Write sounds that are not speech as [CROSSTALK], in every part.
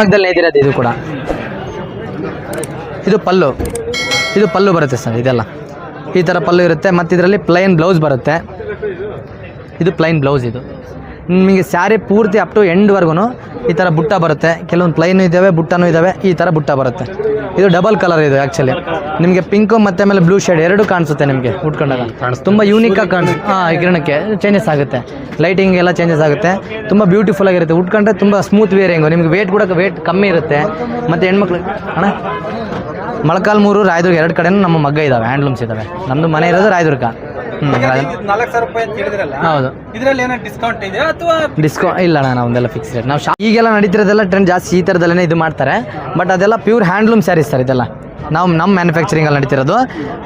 ಮಗ್ದಲ್ಲಿ ನೇದಿರೋದು ಇದು ಕೂಡ. ಇದು ಪಲ್ಲು. ಇದು ಪಲ್ಲು ಬರುತ್ತೆ ಸರ್, ಇದೆಲ್ಲ. ಈ ಥರ ಪಲ್ಲು ಇರುತ್ತೆ ಮತ್ತು ಇದರಲ್ಲಿ ಪ್ಲೈನ್ ಬ್ಲೌಸ್ ಬರುತ್ತೆ. ಇದು ಪ್ಲೈನ್ ಬ್ಲೌಸ್ ಇದು. ನಿಮಗೆ ಸ್ಯಾರಿ ಪೂರ್ತಿ ಅಪ್ ಟು ಎಂಡ್ವರೆಗೂ ಈ ಥರ ಬುಟ್ಟ ಬರುತ್ತೆ. ಕೆಲವೊಂದು ಪ್ಲೈನು ಇದ್ದಾವೆ ಬುಟ್ಟನೂ ಇದ್ದಾವೆ ಈ ಥರ ಬುಟ್ಟ ಬರುತ್ತೆ. ಇದು ಡಬಲ್ ಕಲರ್ ಇದೆ ಆ್ಯಕ್ಚುಲಿ ನಿಮಗೆ ಪಿಂಕು ಮತ್ತು ಆಮೇಲೆ ಬ್ಲೂ ಶೇಡ್ ಎರಡು ಕಾಣಿಸುತ್ತೆ ನಿಮಗೆ ಉಟ್ಕೊಂಡಾಗ. ತುಂಬ ಯೂನಿಕಾಗಿ ಕಾಣಿಸ್ ಹಾಂ ಕಿರಣಕ್ಕೆ ಚೇಂಜಸ್ ಆಗುತ್ತೆ. ಲೈಟಿಂಗ್ ಎಲ್ಲ ಚೇಂಜಸ್ ಆಗುತ್ತೆ. ತುಂಬ ಬ್ಯೂಟಿಫುಲ್ ಆಗಿರುತ್ತೆ. ಉಟ್ಕೊಂಡ್ರೆ ತುಂಬ ಸ್ಮೂತ್ ವೇರಿಂಗು ನಿಮಗೆ ವೇಟ್ ಕೂಡ ವೇಟ್ ಕಮ್ಮಿ ಇರುತ್ತೆ. ಮತ್ತು ಹೆಣ್ಮಕ್ಳು ಅಣ್ಣ, ಮೊಳಕಾಲ್ಮೂರು, ರಾಯದುರ್ಗ ಎರಡು ಕಡೆಯೂ ನಮ್ಮ ಮಗ್ಗ ಇದ್ದಾವೆ ಹ್ಯಾಂಡ್ಲೂಮ್ಸ್ ಇದ್ದಾವೆ ನಮ್ಮದು ಮನೆ ಇರೋದು ರಾಯದುರ್ಗ. ನಾಲ್ಕು ಸಾವಿರ ರೂಪಾಯಿ ಅಂತ ಹೇಳಿದ್ರಲ್ಲ ಹೌದು. ಇದರಲ್ಲಿ ಏನೋ ಡಿಸ್ಕೌಂಟ್ ಇದೆಯಾ ಅಥವಾ ಡಿಸ್ಕೌಂಟ್ ಇಲ್ಲ ಅಣ್ಣ ಒಂದೆಲ್ಲ ಫಿಕ್ಸ್ ರೇಟ್ ನಾವು ಶಾ ಈಗೆಲ್ಲ ನಡೀತಿರೋದೆಲ್ಲ ಟ್ರೆಂಡ್ ಜಾಸ್ತಿ ಈ ಥರದಲ್ಲೇ ಇದು ಮಾಡ್ತಾರೆ. ಬಟ್ ಅದೆಲ್ಲ ಪ್ಯೂರ್ ಹ್ಯಾಂಡ್ಲೂಮ್ ಸ್ಯಾರೀಸ್ ಸರ್ ಇದೆಲ್ಲ. ನಾವು ನಮ್ಮ ಮ್ಯಾನುಫ್ಯಾಕ್ಚರಿಂಗಲ್ಲಿ ನಡೀತಿರೋದು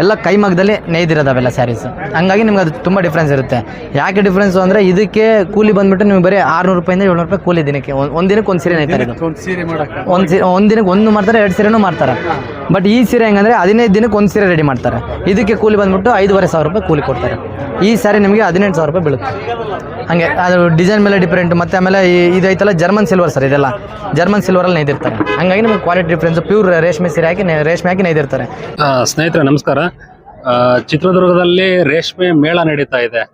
ಎಲ್ಲ ಕೈಮಗ್ಗದಲ್ಲಿ ನೇಯ್ದಿರೋದು ಅವೆಲ್ಲ ಸ್ಯಾರೀಸ್ ಹಂಗಾಗಿ ನಿಮ್ಗೆ ಅದು ತುಂಬ ಡಿಫ್ರೆನ್ಸ್ ಇರುತ್ತೆ. ಯಾಕೆ ಡಿಫ್ರೆನ್ಸ್ ಅಂದರೆ ಇದಕ್ಕೆ ಕೂಲಿ ಬಂದುಬಿಟ್ಟು ನಿಮ್ಗೆ ಬರೀ ಆರುನೂರು ರೂಪಾಯಿಂದ ಏಳ್ನೂರು ರೂಪಾಯಿ ಕೂಲಿ ದಿನಕ್ಕೆ. ಒಂದು ಒಂದು ದಿನಕ್ಕೆ ಒಂದು ಸೀರೆ ನೇಯ್ತಾರೆ ಒಂದು ಸೀರೆ ಒಂದು ದಿನಕ್ಕೆ ಒಂದು ಮಾಡ್ತಾರೆ ಎರಡು ಸೀರೆನೂ ಮಾಡ್ತಾರೆ. ಬಟ್ ಈ ಸೀರೆ ಹೆಂಗಂದ್ರೆ ಹದಿನೈದು ದಿನಕ್ಕೆ ಒಂದು ಸೀರೆ ರೆಡಿ ಮಾಡ್ತಾರೆ. ಇದಕ್ಕೆ ಕೂಲಿ ಬಂದ್ಬಿಟ್ಟು ಐದೂವರೆ ಸಾವಿರ ರೂಪಾಯಿ ಕೂಲಿ ಕೊಡ್ತಾರೆ. ಈ ಸ್ಯಾರಿ ನಿಮಗೆ ಹದಿನೆಂಟು ಸಾವಿರ ರೂಪಾಯಿ ಬೀಳುತ್ತೆ. ಹಂಗೆ ಅದು ಡಿಸೈನ್ ಮೇಲೆ ಡಿಫ್ರೆಂಟ್ ಮತ್ತೆ ಆಮೇಲೆ ಇದೈತಲ್ಲ ಇದು ಐತಲ್ಲ ಜರ್ಮನ್ ಸಿಲ್ವರ್ ಸರ್ ಇದೆಲ್ಲ ಜರ್ಮನ್ ಸಿಲ್ವರಲ್ಲಿ ನೈದಿರ್ತಾರೆ ಹಂಗಾಗಿ ನಿಮಗೆ ಕ್ವಾಲಿಟಿ ಡಿಫ್ರೆನ್ಸ್ ಪ್ಯೂರ್ ರೇಷ್ಮೆ ಸೀರೆ ಹಾಕಿ ರೇಷ್ಮೆ ಹಾಕಿ ನೈದಿರ್ತಾರೆ ಸ್ನೇಹಿತರೆ ನಮಸ್ಕಾರ. ಆ, ಚಿತ್ರದುರ್ಗದಲ್ಲಿ ರೇಷ್ಮೆ ಮೇಳ ನಡೀತಾ ಇದೆ.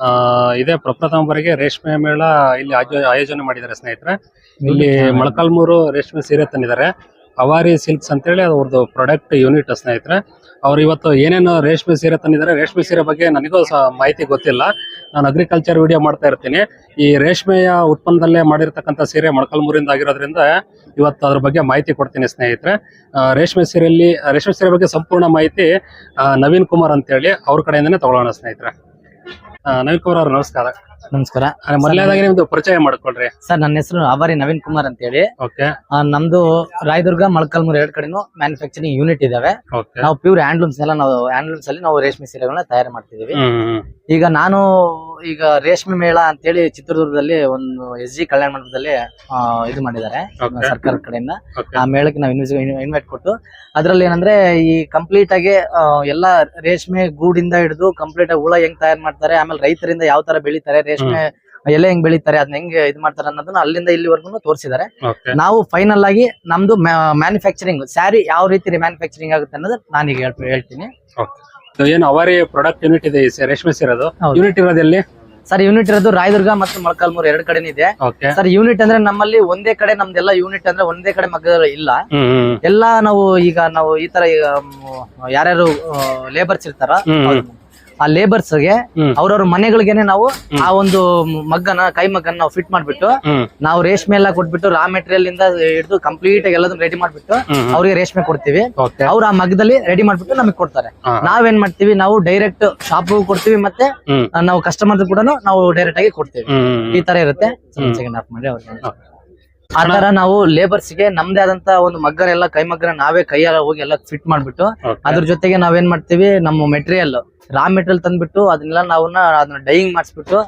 ಆ, ಇದೇ ಪ್ರಪ್ರಥಮ ಬಾರಿಗೆ ರೇಷ್ಮೆ ಮೇಳ ಇಲ್ಲಿ ಆಯೋಜನೆ ಮಾಡಿದ್ದಾರೆ ಸ್ನೇಹಿತರೆ. ಇಲ್ಲಿ ಮೊಳಕಾಲ್ಮೂರು ರೇಷ್ಮೆ ಸೀರೆ ತಂದಿದ್ದಾರೆ. ಅವಾರಿ ಸಿಲ್ಕ್ಸ್ ಅಂತೇಳಿ ಅವ್ರದ್ದು ಪ್ರಾಡಕ್ಟ್ ಯೂನಿಟ್ ಸ್ನೇಹಿತರೆ. ಅವ್ರು ಇವತ್ತು ಏನೇನು ರೇಷ್ಮೆ ಸೀರೆ ತಂದಿದ್ದಾರೆ. ರೇಷ್ಮೆ ಸೀರೆ ಬಗ್ಗೆ ನನಗೂ ಸಹ ಮಾಹಿತಿ ಗೊತ್ತಿಲ್ಲ. ನಾನು ಅಗ್ರಿಕಲ್ಚರ್ ವಿಡಿಯೋ ಮಾಡ್ತಾ ಇರ್ತೀನಿ. ಈ ರೇಷ್ಮೆಯ ಉತ್ಪನ್ನದಲ್ಲೇ ಮಾಡಿರ್ತಕ್ಕಂಥ ಸೀರೆ ಮೊಳಕಲ್ಮೂರಿಂದ ಆಗಿರೋದ್ರಿಂದ ಇವತ್ತು ಅದ್ರ ಬಗ್ಗೆ ಮಾಹಿತಿ ಕೊಡ್ತೀನಿ ಸ್ನೇಹಿತರೆ. ರೇಷ್ಮೆ ಸೀರೆಯಲ್ಲಿ ರೇಷ್ಮೆ ಸೀರೆ ಬಗ್ಗೆ ಸಂಪೂರ್ಣ ಮಾಹಿತಿ ನವೀನ್ ಕುಮಾರ್ ಅಂತೇಳಿ ಅವ್ರ ಕಡೆಯಿಂದನೇ ತಗೊಳ್ಳೋಣ ಸ್ನೇಹಿತರೆ. ನವೀನ್ ಕುಮಾರ್ ಅವ್ರು, ನಮಸ್ಕಾರ. ನಮಸ್ಕಾರ. ಮೊದಲನೇದಾಗಿ ನಿಮ್ದು ಪರಿಚಯ ಮಾಡ್ಕೊಳ್ರಿ. ಸರ್ ನನ್ನ ಹೆಸರು ಅವರಿ ನವೀನ್ ಕುಮಾರ್ ಅಂತೇಳಿ. ಓಕೆ. ಆ, ನಮ್ದು ರಾಯದುರ್ಗ ಮಳಕಲ್ಮೂರ್ ಎರಡ್ ಕಡೆನೂ ಮ್ಯಾನುಫ್ಯಾಕ್ಚರಿಂಗ್ ಯೂನಿಟ್ ಇದಾವೆ. ಓಕೆ. ನಾವು ಪ್ಯೂರ್ ಹ್ಯಾಂಡ್ಲೂಮ್ಸ್ ಎಲ್ಲ ನಾವು ಹ್ಯಾಂಡ್ಲೂಮ್ಸ್ ಅಲ್ಲಿ ನಾವು ರೇಷ್ಮೆ ಸೀರೆಗಳನ್ನ ತಯಾರು ಮಾಡ್ತಿದೀವಿ ಈಗ ನಾನು ಈಗ ರೇಷ್ಮೆ ಮೇಳ ಅಂತೇಳಿ ಚಿತ್ರದುರ್ಗದಲ್ಲಿ ಒಂದು ಎಸ್ ಜಿ ಕಲ್ಯಾಣ ಮಂಟಪದಲ್ಲಿ ಆ, ಇದು ಮಾಡಿದ್ದಾರೆ Okay. ಸರ್ಕಾರ ಕಡೆಯಿಂದ. ಆ ಮೇಳಕ್ಕೆ ನಾವು ಇನ್ವೈಟ್ ಕೊಟ್ಟು ಅದ್ರಲ್ಲಿ ಏನಂದ್ರೆ ಈ ಕಂಪ್ಲೀಟ್ ಆಗಿ ಆ, ಎಲ್ಲ ರೇಷ್ಮೆ ಗೂಡಿಂದ ಹಿಡಿದು ಕಂಪ್ಲೀಟ್ ಆಗಿ ಹುಳ ಹೆಂಗ್ ತಯಾರು ಮಾಡ್ತಾರೆ ಆಮೇಲೆ ರೈತರಿಂದ ಯಾವ ತರ ಬೆಳಿತಾರೆ ರೇಷ್ಮೆ ಎಲೆ ಹೆಂಗ್ ಬೆಳಿತಾರೆ ಅದನ್ನ ಹೆಂಗ್ ಇದು ಮಾಡ್ತಾರೆ ಅನ್ನೋದನ್ನ ಅಲ್ಲಿಂದ ಇಲ್ಲಿವರೆಗೂ ತೋರಿಸಿದ್ದಾರೆ. ಓಕೆ ನಾವು ಫೈನಲ್ ಆಗಿ ನಮ್ದು ಮ್ಯಾನುಫ್ಯಾಕ್ಚರಿಂಗ್ ಸ್ಯಾರಿ ಯಾವ ರೀತಿ ಮ್ಯಾನುಫ್ಯಾಕ್ಚರಿಂಗ್ ಆಗುತ್ತೆ ಅನ್ನೋದು ನಾನೀಗ ಹೇಳ್- ಹೇಳ್ತೀನಿ. ಓಕೆ ಏನು ಅವರೇ ಪ್ರಾಡಕ್ಟ್ ಯೂನಿಟ್ ಇದೆ ಈ ರೇಷ್ಮೆ ಸೀರೆದು. ಹೌದು. ಯೂನಿಟ್ ಇರೋದಲ್ಲಿ ಸರ್ ಯೂನಿಟ್ ಇರೋದು ರಾಯದುರ್ಗ ಮತ್ತು ಮೊಳಕಾಲ್ಮೂರು ಎರಡು ಕಡೆ ಇದೆ. ಓಕೆ ಸರ್ ಯೂನಿಟ್ ಅಂದ್ರೆ ನಮ್ಮಲ್ಲಿ ಒಂದೇ ಕಡೆ ನಮ್ದೆಲ್ಲ ಯೂನಿಟ್ ಅಂದ್ರೆ ಒಂದೇ ಕಡೆ ಮಗ್ಗ ಇಲ್ಲ. ಎಲ್ಲಾ ಹ್ಮ್. ಎಲ್ಲ ನಾವು ಈಗ ನಾವು ಈ ತರ ಈಗ, ಮ್, ಯಾರ್ಯಾರು ಲೇಬರ್ಸ್ ಇರ್ತಾರ ಹ್ಮ್. ಆ ಲೇಬರ್ಸ್ಗೆ ಹ್ಮ್. ಅವ್ರವ್ರ ಮನೆಗಳಿಗೆನೆ ನಾವು ಆ ಒಂದು ಮಗ್ಗನ ಕೈ ಮಗ್ಗನ ನಾವು ಫಿಟ್ ಮಾಡ್ಬಿಟ್ಟು ನಾವು ರೇಷ್ಮೆ ಎಲ್ಲ ಕೊಟ್ಬಿಟ್ಟು ರಾ ಮೆಟೀರಿಯಲ್ ಇಂದ ಹಿಡಿದು ಕಂಪ್ಲೀಟ್ ಆಗಿ ಎಲ್ಲದನ್ನ ರೆಡಿ ಮಾಡ್ಬಿಟ್ಟು. ಅವ್ರಿಗೆ ರೇಷ್ಮೆ ಕೊಡ್ತೀವಿ. ಅವ್ರ ಆ ಮಗ್ಗದಲ್ಲಿ ರೆಡಿ ಮಾಡ್ಬಿಟ್ಟು ನಮಗೆ ಕೊಡ್ತಾರೆ. ನಾವೇನ್ ಮಾಡ್ತೀವಿ? ನಾವು ಡೈರೆಕ್ಟ್ ಶಾಪ್ ಕೊಡ್ತೀವಿ ಮತ್ತೆ ನಾವು ಕಸ್ಟಮರ್ ಕೂಡ ನಾವು ಡೈರೆಕ್ಟ್ ಆಗಿ ಕೊಡ್ತೀವಿ. ಈ ತರ ಇರುತ್ತೆ. ಸೆಕೆಂಡ್ ಹಾಫ್ ಮಾಡಿ ಅವ್ರಿಗೆ. ಆ ತರ ನಾವು ಲೇಬರ್ಸ್ಗೆ ನಮ್ದೇ ಆದಂತ ಒಂದು ಮಗ್ಗನೆಲ್ಲ ಕೈ ಮಗ್ಗನ ನಾವೇ ಕೈಯಲ್ಲ ಹೋಗಿ ಎಲ್ಲ ಫಿಟ್ ಮಾಡ್ಬಿಟ್ಟು ಅದ್ರ ಜೊತೆಗೆ ನಾವೇನ್ ಮಾಡ್ತೀವಿ ನಮ್ಮ ಮೆಟೀರಿಯಲ್ ರಾ ಮೆಟೀರಿಯಲ್ ತಂದ್ಬಿಟ್ಟು ಅದನ್ನೆಲ್ಲ ನಾವನ್ನ ಅದನ್ನ ಡೈಯಿಂಗ್ ಮಾಡಿಸ್ಬಿಟ್ಟು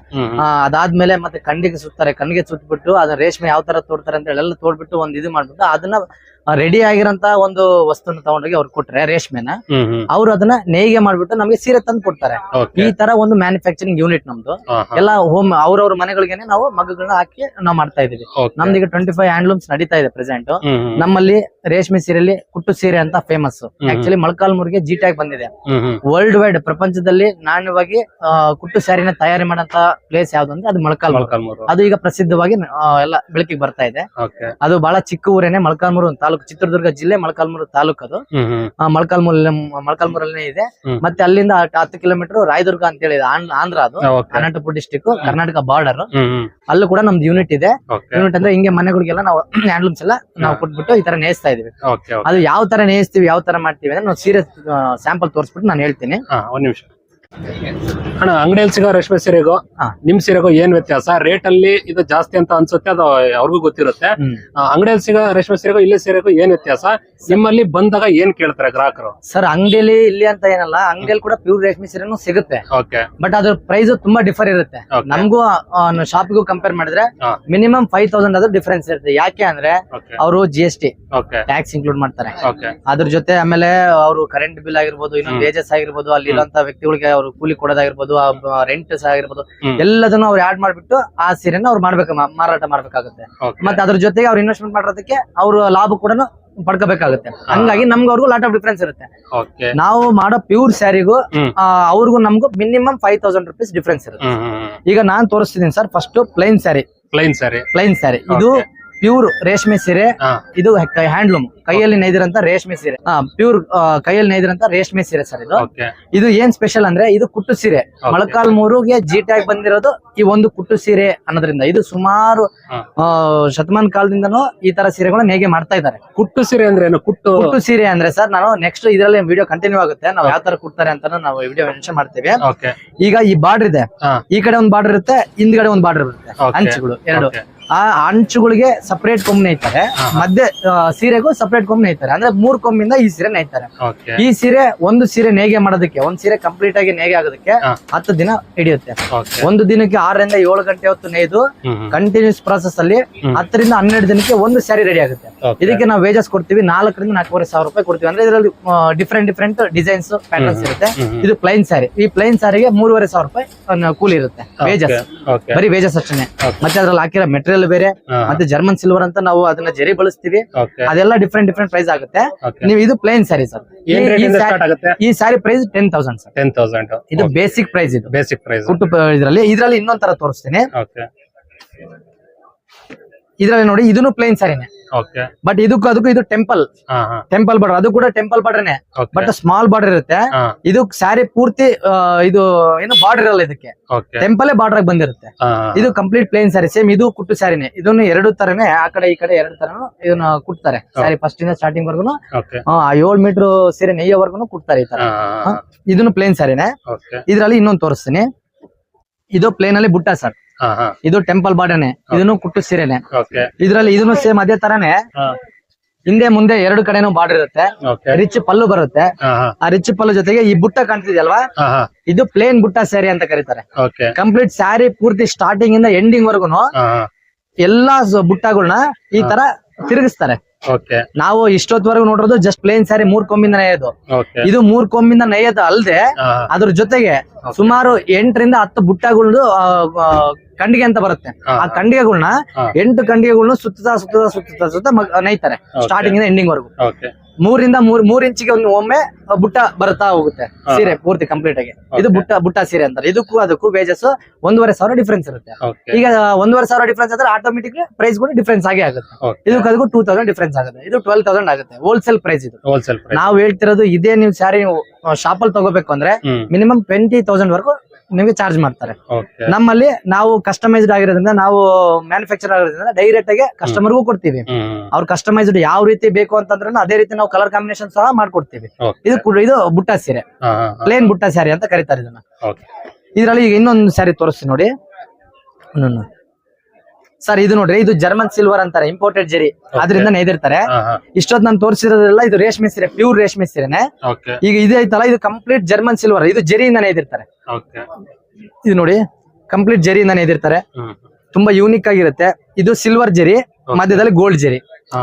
ಅದಾದ್ಮೇಲೆ ಮತ್ತೆ ಕಣ್ಣಿಗೆ ಸುತ್ತಾರೆ. ಕಣ್ಣಿಗೆ ಸುತ್ಬಿಟ್ಟು ಅದನ್ನ ರೇಷ್ಮೆ ಯಾವ ತರ ತೋಡ್ತಾರೆ ಅಂತ ಹೇಳಿ ಎಲ್ಲ ತೋಡ್ಬಿಟ್ಟು ಒಂದ್ ಇದು ಮಾಡ್ಬಿಟ್ಟು ಅದನ್ನ ರೆಡಿ ಆಗಿರಂತ ಒಂದು ವಸ್ತುನ ತಗೊಂಡೋಗಿ ಅವ್ರು ಕೊಟ್ರೆ ರೇಷ್ಮೆನ ಅವ್ರು ಅದನ್ನ ನೇಯ್ಗೆ ಮಾಡ್ಬಿಟ್ಟು ನಮಗೆ ಸೀರೆ ತಂದು ಕೊಡ್ತಾರೆ. ಈ ತರ ಒಂದು ಮ್ಯಾನುಫ್ಯಾಕ್ಚರಿಂಗ್ ಯೂನಿಟ್ ನಮ್ದು. ಎಲ್ಲ ಹೋಮ್ ಅವ್ರವ್ರ ಮನೆಗಳಿಗೆ ನಾವು ಮಗ್ಗಗಳನ್ನ ಹಾಕಿ ನಾವು ಮಾಡ್ತಾ ಇದೀವಿ ನಮ್ದು ಈಗ ಟ್ವೆಂಟಿ ಫೈವ್ ಹ್ಯಾಂಡ್ಲೂಮ್ಸ್ ನಡೀತಾ ಇದೆ ಪ್ರೆಸೆಂಟ್ ನಮ್ಮಲ್ಲಿ ರೇಷ್ಮೆ ಸೀರೆಯಲ್ಲಿ ಕುಟ್ಟು ಸೀರೆ ಅಂತ ಫೇಮಸ್ ಆಕ್ಚುಲಿ ಮೊಳಕಾಲ್ಮೂರಿಗೆ ಜಿ ಟ್ಯಾಗ್ ಬಂದಿದೆ. ವರ್ಲ್ಡ್ ವೈಡ್ ಪ್ರಪಂಚದಲ್ಲಿ ನಾಣ್ಯವಾಗಿ ಕುಟ್ಟು ಸ್ಯಾರಿನ ತಯಾರಿ ಮಾಡಂತ ಪ್ಲೇಸ್ ಯಾವ್ದು ಅಂದ್ರೆ ಅದು ಮೊಳಕಾಲ್ಮೂರು ಅದು ಈಗ ಪ್ರಸಿದ್ಧವಾಗಿ ಎಲ್ಲ ಬೆಳಕಿಗೆ ಬರ್ತಾ ಇದೆ. ಅದು ಬಹಳ ಚಿಕ್ಕ ಊರೇನೆ ಮೊಳಕಾಲ್ಮೂರು ಒಂದು ತಾಲೂಕು ಚಿತ್ರದುರ್ಗ ಜಿಲ್ಲೆ ಮೊಳಕಾಲ್ಮೂರು ತಾಲೂಕು ಅದು. ಆ, ಮೊಳಕಾಲ್ಮೂರಲ್ಲೇ ಇದೆ. ಮತ್ತೆ ಅಲ್ಲಿಂದ ಹತ್ತು- ಕಿಲೋಮೀಟರ್ ರಾಯದುರ್ಗ ಅಂತ ಹೇಳಿ ಆಂಧ್ರ ಅದು. ಅನಂತಪುರ ಡಿಸ್ಟಿಕ್ ಕರ್ನಾಟಕ ಬಾರ್ಡರ್ ಅಲ್ಲೂ ಕೂಡ ನಮ್ದು ಯೂನಿಟ್ ಇದೆ. ಯೂನಿಟ್ ಅಂದ್ರೆ ಹಿಂಗೆ ಮನೆಗಳಿಗೆಲ್ಲ ನಾವು [CLEARS THROAT] ಹ್ಯಾಂಡ್ಲೂಮ್ಸ್ ಎಲ್ಲ ನಾವು ಕೊಟ್ಬಿಟ್ಟು ಈ ತರ ನೇಯಿಸ್ತಾ ಇದೀವಿ. ಅದು ಯಾವ ತರ ನೇಯಿಸ್ತೀವಿ ಯಾವ ತರ ಮಾಡ್ತೀವಿ ಅಂದ್ರೆ ನಾವು ಸೀರಿಯಸ್ ಸ್ಯಾಂಪಲ್ ತೋರಿಸ್ಬಿಟ್ಟು ನಾನು ಹೇಳ್ತೀನಿ. ಒಂದ್ ನಿಮಿಷ. ಅಣ್ಣ ಅಂಗಡಿಯಲ್ಲಿ ಸಿಗೋ ರೇಷ್ಮೆ ಸೀರೆಗೂ. ನಿಮ್ ಸೀರೆಗೂ ಏನ್ ವ್ಯತ್ಯಾಸ? ರೇಟ್ ಅಲ್ಲಿ ಇದು ಜಾಸ್ತಿ ಅಂತ ಅನ್ಸುತ್ತೆ ಅದು ಅವ್ರಿಗೂ ಗೊತ್ತಿರುತ್ತೆ. ಅಂಗಡಿಯಲ್ಲಿ ಸಿಗೋ ರೇಷ್ಮೆ ಸೀರೆಗೂ ಇಲ್ಲಿ ಸೀರೆಗೂ ಏನ್ ವ್ಯತ್ಯಾಸ? ನಿಮ್ಮಲ್ಲಿ ಬಂದಾಗ ಏನ್ ಕೇಳ್ತಾರೆ ಗ್ರಾಹಕರು? ಸರ್ ಅಂಗಡಿಯಲ್ಲಿ ಇಲ್ಲಿ ಅಂತ ಏನಲ್ಲ ಅಂಗಡಿಯಲ್ಲಿ ಕೂಡ ಪ್ಯೂರ್ ರೇಷ್ಮೆ ಸೀರೆನು ಸಿಗುತ್ತೆ. ಬಟ್ ಅದ್ರ ಪ್ರೈಸ್ ತುಂಬಾ ಡಿಫರ್ ಇರುತ್ತೆ. ನಮಗೂ ಶಾಪ್ಗೂ ಕಂಪೇರ್ ಮಾಡಿದ್ರೆ ಮಿನಿಮಮ್ ಫೈವ್ ತೌಸಂಡ್ ಆದ್ರೂ ಡಿಫರೆನ್ಸ್ ಇರುತ್ತೆ. ಯಾಕೆ ಅಂದ್ರೆ ಅವರು G S T tax include ಮಾಡ್ತಾರೆ. ಅದ್ರ ಜೊತೆ ಆಮೇಲೆ ಅವರು ಕರೆಂಟ್ ಬಿಲ್ ಆಗಿರ್ಬೋದು ಇನ್ನೊಂದು ವೇಜಸ್ ಆಗಿರ್ಬೋದು ಅಲ್ಲಿ ಇರುವಂತ ವ್ಯಕ್ತಿಗಳಿಗೆ ಅವ್ರು ಕೂಲಿ ಕೊಡೋದಾಗಿರ್ಬೋದು ರೆಂಟ್ ಆಗಿರ್ಬೋದು. ಎಲ್ಲದನ್ನು ಅವ್ರು ಆಡ್ ಮಾಡ್ಬಿಟ್ಟು ಆ ಸೀರೆನ ಅವ್ರು ಮಾಡ್ಬೇಕು ಮಾರಾಟ ಮಾಡ್ಬೇಕಾಗುತ್ತೆ. ಮತ್ತೆ ಅದ್ರ ಜೊತೆಗೆ ಅವ್ರು ಇನ್ವೆಸ್ಟ್ಮೆಂಟ್ ಮಾಡೋದಕ್ಕೆ ಅವ್ರ ಲಾಭ ಕೂಡ ಪಡ್ಕೋಬೇಕಾಗುತ್ತೆ. ಹಂಗಾಗಿ ನಮ್ಗೆ ಅವ್ರಿಗೂ ಲಾಟ್ ಆಫ್ ಡಿಫ್ರೆನ್ಸ್ ಇರುತ್ತೆ. ನಾವು ಮಾಡೋ ಪ್ಯೂರ್ ಸ್ಯಾರಿಗೂ. ಅವ್ರಿಗೂ ನಮಗೂ minimum five thousand rupees difference ಇರುತ್ತೆ. ಈಗ ನಾನ್ ತೋರಿಸ್ತಿದ್ದೀನಿ sir first plain sari plain sari plain sari ಇದು ಪ್ಯೂರ್ ರೇಷ್ಮೆ ಸೀರೆ. ಇದು ಹ್ಯಾಂಡ್ಲೂಮ್. ಕೈಯಲ್ಲಿ ನೈದಿರಂತ ರೇಷ್ಮೆ ಸೀರೆ. ಪ್ಯೂರ್ ಕೈಯಲ್ಲಿ ನೈದಿರಂತ ರೇಷ್ಮೆ ಸೀರೆ ಸರ್ ಇದು. ಇದು ಏನ್ ಸ್ಪೆಷಲ್ ಅಂದ್ರೆ ಇದು ಕುಟ್ಟು ಸೀರೆ. ಮೊಳಕಾಲ್ ಮೂರುಗೆ ಜೀಟಾಗಿ ಬಂದಿರೋದು ಈ ಒಂದು ಕುಟ್ಟು ಸೀರೆ ಅನ್ನೋದ್ರಿಂದ. ಇದು ಸುಮಾರು ಶತಮಾನ ಕಾಲದಿಂದನೂ ಈ ತರ ಸೀರೆಗಳು ನೇಗೆ ಮಾಡ್ತಾ ಇದ್ದಾರೆ. ಕುಟ್ಟು ಸೀರೆ ಅಂದ್ರೆ ಕುಟ್ಟು ಕುಟ್ಟು ಸೀರೆ ಅಂದ್ರೆ ಸರ್ ನಾನು ನೆಕ್ಸ್ಟ್ ಇದರಲ್ಲಿ ವಿಡಿಯೋ ಕಂಟಿನ್ಯೂ ಆಗುತ್ತೆ. ನಾವು ಯಾವ ತರ ಕುಡ್ತಾರೆ ಅಂತ ನಾವು ವಿಡಿಯೋ ಮೆನ್ಷನ್ ಮಾಡ್ತೇವೆ. ಈಗ ಈ ಬಾರ್ಡರ್ ಇದೆ. ಈ ಕಡೆ ಒಂದು ಬಾರ್ಡರ್ ಇರುತ್ತೆ ಹಿಂದ್ಗಡೆ ಒಂದು ಬಾರ್ಡರ್ ಇರುತ್ತೆ. ಅಂಚುಗಳು ಎರಡು. ಆ ಅಂಚುಗಳಿಗೆ ಸಪರೇಟ್ ಕೊಂಬ್ ನೇಯ್ತಾರೆ. ಮಧ್ಯೆ ಸೀರೆಗೂ ಸಪರೇಟ್ ಕೊಂಬ್ ನೇಯ್ತಾರೆ. ಅಂದ್ರೆ ಮೂರ್ ಕೊಂಬಿಂದ ಈ ಸೀರೆ ನೇಯ್ತಾರೆ. ಈ ಸೀರೆ ಒಂದು ಸೀರೆ ನೇಗೆ ಮಾಡೋದಕ್ಕೆ ಒಂದ್ ಸೀರೆ ಕಂಪ್ಲೀಟ್ ಆಗಿ ನೇಗೆ ಆಗೋದಕ್ಕೆ. ಹತ್ತು ದಿನ ಹಿಡಿಯುತ್ತೆ. ಒಂದು ದಿನಕ್ಕೆ ಆರರಿಂದ ಏಳು ಗಂಟೆ ಹೊತ್ತು ನೇಯ್ದು ಕಂಟಿನ್ಯೂಸ್ ಪ್ರಾಸೆಸ್ ಅಲ್ಲಿ ಹತ್ತರಿಂದ ಹನ್ನೆರಡು ದಿನಕ್ಕೆ ಒಂದು ಸ್ಯಾರಿ ರೆಡಿ ಆಗುತ್ತೆ. ಇದಕ್ಕೆ ನಾವು ವೇಜಸ್ ಕೊಡ್ತೀವಿ ನಾಲ್ಕರಿಂದ ನಾಲ್ಕೂವರೆ ಸಾವಿರ ರೂಪಾಯಿ ಕೊಡ್ತೀವಿ. ಅಂದ್ರೆ ಇದರಲ್ಲಿ ಡಿಫ್ರೆಂಟ್ ಡಿಫ್ರೆಂಟ್ ಡಿಸೈನ್ಸ್ ಪ್ಯಾಟರ್ನ್ಸ್ ಇರುತ್ತೆ. ಇದು ಪ್ಲೈನ್ ಸ್ಯಾರಿ ಈ ಪ್ಲೈನ್ ಸ್ಯಾರಿಗೆ ಮೂರುವರೆ ಸಾವಿರ ರೂಪಾಯಿ ಕೂಲಿ ಇರುತ್ತೆ. ವೇಜಸ್ ಬರೀ ವೇಜಸ್ ಅಷ್ಟೇ ಮತ್ತೆ ಅದ್ರಲ್ಲಿ ಹಾಕಿರೋ ಮೆಟೀರಿಯಲ್ ಬೇರೆ ಮತ್ತೆ ಜರ್ಮನ್ ಸಿಲ್ವರ್ ಅಂತ ನಾವು ಅದನ್ನ ಜರಿ ಬಳಸ್ತೀವಿ. ಅದೆಲ್ಲ ಡಿಫ್ರೆಂಟ್ ಡಿಫ್ರೆಂಟ್ ಪ್ರೈಸ್ ಆಗುತ್ತೆ. ನೀವು ಇದು ಪ್ಲೇನ್ ಸ್ಯಾರಿ ಸರ್ ಈ sari price ten thousand sir ten thousand ಇದು ಬೇಸಿಕ್ ಪ್ರೈಸ್ ಇದು. ಬೇಸಿಕ್ ಪ್ರೈಸ್ ಇದರಲ್ಲಿ ಇದ್ರಲ್ಲಿ ಇನ್ನೊಂದ್ ತರ ತೋರಿಸ್ತೀನಿ. ಇದ್ರಲ್ಲಿ ನೋಡಿ ಇದನ್ನು ಪ್ಲೇನ್ ಸ್ಯಾರಿನೇ ಓಕೆ ಬಟ್ ಇದಕ್ಕೂ ಅದಕ್ಕೂ ಇದು ಟೆಂಪಲ್ ಟೆಂಪಲ್ ಬಾರ್ಡರ್ ಅದು ಕೂಡ ಟೆಂಪಲ್ ಬಾರ್ಡರ್ನೆ ಬಟ್ ಸ್ಮಾಲ್ ಬಾರ್ಡರ್ ಇರುತ್ತೆ. ಇದು ಸ್ಯಾರಿ ಪೂರ್ತಿ ಇದು ಏನು ಬಾರ್ಡರ್ ಇರಲ್ಲ ಇದಕ್ಕೆ. ಟೆಂಪಲ್ ಬಾರ್ಡರ್ ಬಂದಿರುತ್ತೆ. ಇದು ಕಂಪ್ಲೀಟ್ ಪ್ಲೇನ್ ಸ್ಯಾರಿ ಸೇಮ್ ಇದು ಕುಟ್ಟು ಸ್ಯಾರಿನೇ ಇದನ್ನು ಎರಡು ತರನೇ ಆ ಕಡೆ ಈ ಕಡೆ ಎರಡು ತರನು ಇದನ್ನ ಕುಟ್ತಾರೆ. ಸ್ಯಾರಿ ಫಸ್ಟ್ ಇಂದ ಸ್ಟಾರ್ಟಿಂಗ್ ವರ್ಗುನು ಆ ಏಳು ಮೀಟರ್ ಸೀರೆ ನೆಯ್ಯೋವರ್ಗುನು ಕುಟ್ತಾರೆ ಈ ತರ. ಇದನ್ನು ಪ್ಲೇನ್ ಸ್ಯಾರಿನೇ ಇದ್ರಲ್ಲಿ ಇನ್ನೊಂದು ತೋರಿಸ್ತೀನಿ. ಇದು ಪ್ಲೇನ್ ಅಲ್ಲಿ ಬುಟ್ಟ ಸರ್ ಇದು ಟೆಂಪಲ್ ಬಾರ್ಡರ್ನೆ. ಇದನ್ನು ಕುಟ್ಟು ಸೀರೆನೆ. ಇದ್ರಲ್ಲಿ ಇದನ್ನು ಸೇಮ್ ಅದೇ ತರನೇ ಹಿಂದೆ ಮುಂದೆ ಎರಡು ಕಡೆನೂ ಬಾರ್ಡರ್ ಇರುತ್ತೆ. ರಿಚ್ ಪಲ್ಲು ಬರುತ್ತೆ. ಆ ರಿಚ್ ಪಲ್ಲು ಜೊತೆಗೆ ಈ ಬುಟ್ಟ ಕಾಣ್ತಿದ್ಯಲ್ವಾ? ಇದು ಪ್ಲೇನ್ ಬುಟ್ಟ ಸ್ಯಾರಿ ಅಂತ ಕರೀತಾರೆ. ಕಂಪ್ಲೀಟ್ ಸ್ಯಾರಿ ಪೂರ್ತಿ ಸ್ಟಾರ್ಟಿಂಗ್ ಇಂದ ಎಂಡಿಂಗ್ ವರ್ಗುನು ಎಲ್ಲಾ ಬುಟ್ಟಗಳನ್ನ ಈ ತರ ತಿರುಗಿಸ್ತಾರೆ. ನಾವು ಇಷ್ಟೊತ್ವರೆಗೂ ನೋಡೋದು ಜಸ್ಟ್ ಪ್ಲೇನ್ ಸ್ಯಾರಿ ಮೂರ್ ಕೊಂಬಿಂದ ನೇಯೋದು ಇದು ಮೂರ್ ಕೊಂಬಿಂದ ನೇಯೋದು ಅಲ್ಲದೆ ಅದ್ರ ಜೊತೆಗೆ ಸುಮಾರು ಎಂಟರಿಂದ ಹತ್ತು ಬುಟ್ಟಗಳು ಕಂಡಿಗೆ ಅಂತ ಬರುತ್ತೆ. ಆ ಕಂಡಿಗೆಗಳನ್ನ ಹಾ. ಎಂಟು ಕಂಡಿಗೆಗಳನ್ನ ಸುತ್ತಾ ಸುತ್ತಾ ಸುತ್ತತಾ ಸುತ್ತ ನೈತಾರೆ ನೇಯ್ತಾರೆ. ಸ್ಟಾರ್ಟಿಂಗ್ ಇಂದ ಎಂಡಿಂಗ್ ವರ್ಗು. ಮೂರಿಂದ ಮೂರ್ ಮೂರ್ ಇಂಚಿಗೆ ಒಂದು ಒಮ್ಮೆ ಬುಟ್ಟ ಬರುತ್ತಾ ಹೋಗುತ್ತೆ ಸೀರೆ ಪೂರ್ತಿ ಕಂಪ್ಲೀಟ್ ಆಗಿ. ಇದು ಬುಟ್ಟ ಬುಟ್ಟ ಸೀರೆ ಅಂತಾರೆ. ಇದಕ್ಕೂ ಅದಕ್ಕೂ ವೇಜಸ್ ಒಂದೂವರೆ ಸಾವಿರ ಡಿಫ್ರೆನ್ಸ್ ಇರುತ್ತೆ. ಈಗ ಒಂದೂವರೆ ಸಾವಿರ ಡಿಫ್ರೆನ್ಸ್ ಅಂದ್ರೆ ಆಟೋಮೆಟಿಕ್ ಪ್ರೈಸ್ ಕೂಡ ಡಿಫ್ರೆನ್ಸ್ ಆಗೇ ಆಗುತ್ತೆ. ಇದಕ್ಕೆ ಅದಕ್ಕೂ ಟೂ ತೌಸಂಡ್ ಡಿಫ್ರೆನ್ಸ್ ಆಗುತ್ತೆ. ಇದು ಟ್ವೆಲ್ ತೌಸಂಡ್ ಆಗುತ್ತೆ. ಹೋಲ್ಸೇಲ್ ಪ್ರೈಸ್ ಇದು. ಹೋಲ್ಸೇಲ್ ನಾವು ಹೇಳ್ತಿರೋದು ಇದೇ ನೀವು ಸ್ಯಾರಿ ಶಾಪ್ ಅಲ್ಲಿ ತಗೋಬೇಕು ಅಂದ್ರೆ ಮಿನಿಮಮ್ ಟ್ವೆಂಟಿ ತೌಸಂಡ್ ವರೆಗೂ ನಿಮಗೆ ಚಾರ್ಜ್ ಮಾಡ್ತಾರೆ. ನಮ್ಮಲ್ಲಿ ನಾವು ಕಸ್ಟಮೈಸ್ಡ್ ಆಗಿರೋದ್ರಿಂದ ನಾವು ಮ್ಯಾನುಫ್ಯಾಕ್ಚರ್ ಆಗಿರೋದ್ರಿಂದ ಡೈರೆಕ್ಟ್ ಆಗಿ ಕಸ್ಟಮರ್ಗೂ ಕೊಡ್ತೀವಿ. ಅವ್ರು ಕಸ್ಟಮೈಸ್ಡ್ ಯಾವ ರೀತಿ ಬೇಕು ಅಂತಂದ್ರೆ ಅದೇ ರೀತಿ ನಾವು ಕಲರ್ ಕಾಂಬಿನೇಷನ್ ಸಹ ಮಾಡ್ಕೊಡ್ತೀವಿ. ಇದು ಇದು ಬುಟ್ಟ ಸೀರೆ. ಪ್ಲೇನ್ ಬುಟ್ಟ ಸ್ಯಾರಿ ಅಂತ ಕರೀತಾರೆ ಇದನ್ನ. ಇದ್ರಲ್ಲಿ ಈಗ ಇನ್ನೊಂದು ಸ್ಯಾರಿ ತೋರಿಸ್ತೀನಿ ನೋಡಿ. ಸರ್ ಇದು ನೋಡ್ರಿ ಇದು ಜರ್ಮನ್ ಸಿಲ್ವರ್ ಅಂತಾರೆ ಇಂಪೋರ್ಟೆಡ್ ಜರಿ. ಅದರಿಂದ ನೇದಿರ್ತಾರೆ ಇಷ್ಟೊತ್ ನಾನು ತೋರಿಸಿರೋದ್ರೆಲ್ಲ ಇದು ರೇಷ್ಮೆ ಸೀರೆ ಪ್ಯೂರ್ ರೇಷ್ಮೆ ಸೀರೆನೆ. ಈಗ ಇದು ಐತಲ್ಲ ಇದು ಕಂಪ್ಲೀಟ್ ಜರ್ಮನ್ ಸಿಲ್ವರ್ ಇದು ಜರಿಯಿಂದ ನೇದಿರ್ತಾರೆ ಇದು ನೋಡಿ ಕಂಪ್ಲೀಟ್ ಜರಿಯಿಂದ ನೇದಿರ್ತಾರೆ ತುಂಬಾ ಯೂನಿಕ್ ಆಗಿರುತ್ತೆ. ಇದು ಸಿಲ್ವರ್ ಜರಿ ಮಧ್ಯದಲ್ಲಿ ಗೋಲ್ಡ್ ಜರಿ.